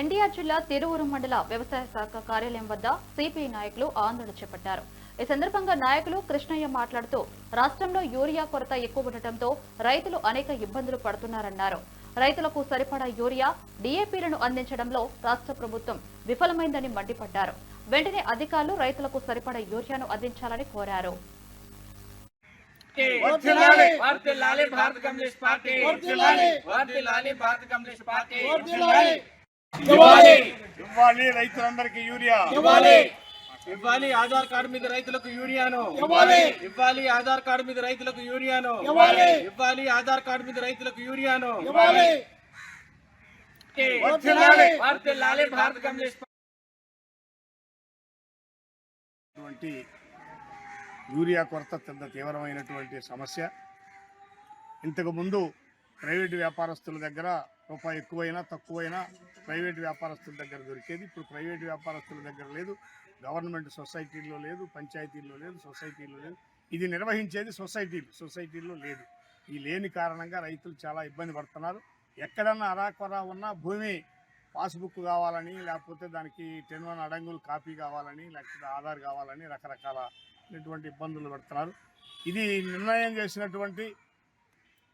ఎన్టీఆర్ జిల్లా తిరువురు మండల వ్యవసాయ శాఖ కార్యాలయం వద్ద సిపిఐ నాయకులు ఆందోళన చేపట్టారు. ఈ సందర్భంగా నాయకులు కృష్ణయ్య మాట్లాడుతూ రాష్ట్రంలో యూరియా కొరత ఎక్కువ ఉండటంతో రైతులు అనేక ఇబ్బందులు పడుతున్నారన్నారు. రైతులకు సరిపడా యూరియా డీఏపీలను అందించడంలో రాష్ట్ర ప్రభుత్వం విఫలమైందని మండిపడ్డారు. వెంటనే అధికారులు రైతులకు సరిపడా యూరియాను అందించాలని కోరారు. భారత కమ్యూనిస్ట్ పార్టీ. ఇవ్వాలి. ఇవ్వాలి రైతులందరికీ యూరియా. ఇవ్వాలి. ఇవ్వాలి ఆధార్ కార్డు మీద రైతులకు యూరియాను. ఇవ్వాలి. ఇవ్వాలి ఆధార్ కార్డు మీద రైతులకు యూరియాను. ఇవ్వాలి. ఇవ్వాలి ఆధార్ కార్డు మీద రైతులకు యూరియాను. యూరియా కొరత తీవ్రమైనటువంటి సమస్య. ఇంతకు ముందు ప్రైవేటు వ్యాపారస్తుల దగ్గర రూపాయి ఎక్కువైనా తక్కువైనా ప్రైవేటు వ్యాపారస్తుల దగ్గర దొరికేది. ఇప్పుడు ప్రైవేటు వ్యాపారస్తుల దగ్గర లేదు. గవర్నమెంట్ సొసైటీల్లో లేదు పంచాయతీల్లో లేదు సొసైటీల్లో లేదు. ఇది నిర్వహించేది సొసైటీలు. సొసైటీల్లో లేదు. ఈ లేని కారణంగా రైతులు చాలా ఇబ్బంది పడుతున్నారు. ఎక్కడన్నా అరాకొరా ఉన్న భూమి పాస్బుక్ కావాలని లేకపోతే దానికి టెన్ వన్ అడంగులు కాపీ కావాలని లేకపోతే ఆధార్ కావాలని రకరకాల ఇటువంటి ఇబ్బందులు పడుతున్నారు. ఇది నిర్ణయం చేసినటువంటి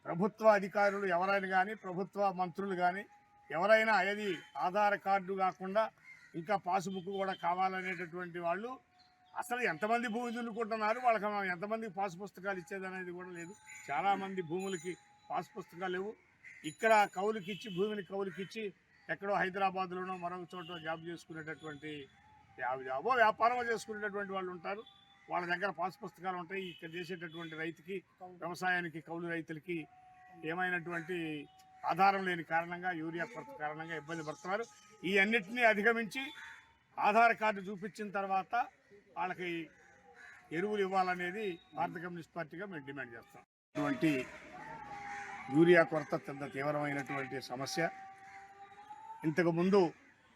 ప్రభుత్వ అధికారులు ఎవరైనా కానీ ప్రభుత్వ మంత్రులు కానీ ఎవరైనా అది ఆధార్ కార్డు కాకుండా ఇంకా పాస్బుక్ కూడా కావాలనేటటువంటి వాళ్ళు అసలు ఎంతమంది భూమి దున్నుకుంటున్నారు? వాళ్ళకి మనం ఎంతమందికి పాస్ పుస్తకాలు ఇచ్చేదనేది కూడా లేదు. చాలామంది భూములకి పాస్ పుస్తకాలు లేవు. ఇక్కడ కౌలుకి ఇచ్చి భూమిని కౌలుకి ఇచ్చి ఎక్కడో హైదరాబాద్లోనో మరొక చోట జాబ్ చేసుకునేటటువంటి జాబ్ జాబో వ్యాపారమో చేసుకునేటటువంటి వాళ్ళు ఉంటారు. వాళ్ళ దగ్గర పాస్ పుస్తకాలు ఉంటాయి. ఇక్కడ చేసేటటువంటి రైతుకి వ్యవసాయానికి కౌలు రైతులకి ఏమైనటువంటి ఆధారం లేని కారణంగా యూరియా కొరత కారణంగా ఇబ్బంది పడుతున్నారు. ఈ అన్నిటినీ అధిగమించి ఆధార్ కార్డు చూపించిన తర్వాత వాళ్ళకి ఎరువులు ఇవ్వాలనేది భారత కమ్యూనిస్ట్ పార్టీగా మేము డిమాండ్ చేస్తాం. అటువంటి యూరియా కొరత పెద్ద తీవ్రమైనటువంటి సమస్య. ఇంతకుముందు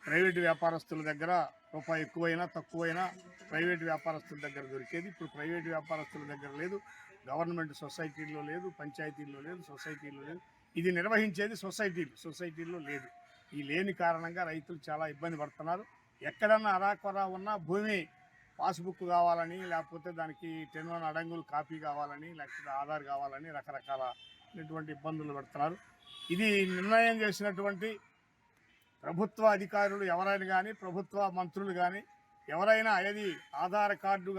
ప్రైవేటు వ్యాపారస్తుల దగ్గర రూపాయి ఎక్కువైనా తక్కువైనా ప్రైవేటు వ్యాపారస్తుల దగ్గర దొరికేది. ఇప్పుడు ప్రైవేటు వ్యాపారస్తుల దగ్గర లేదు. గవర్నమెంట్ సొసైటీల్లో లేదు పంచాయతీల్లో లేదు సొసైటీల్లో లేదు. ఇది నిర్వహించేది సొసైటీలు. సొసైటీల్లో లేదు. ఈ లేని కారణంగా రైతులు చాలా ఇబ్బంది పడుతున్నారు. ఎక్కడన్నా అరాకొరా ఉన్నా భూమి పాస్బుక్ కావాలని లేకపోతే దానికి టెన్ వన్ అడంగులు కాపీ కావాలని లేకపోతే ఆధార్ కావాలని రకరకాల ఇటువంటి ఇబ్బందులు పడుతున్నారు. ఇది నిర్ణయం చేసినటువంటి ప్రభుత్వ అధికారులు ఎవరైనా కానీ ప్రభుత్వ మంత్రులు కానీ ఎవరైనా అది ఆధార్ కార్డు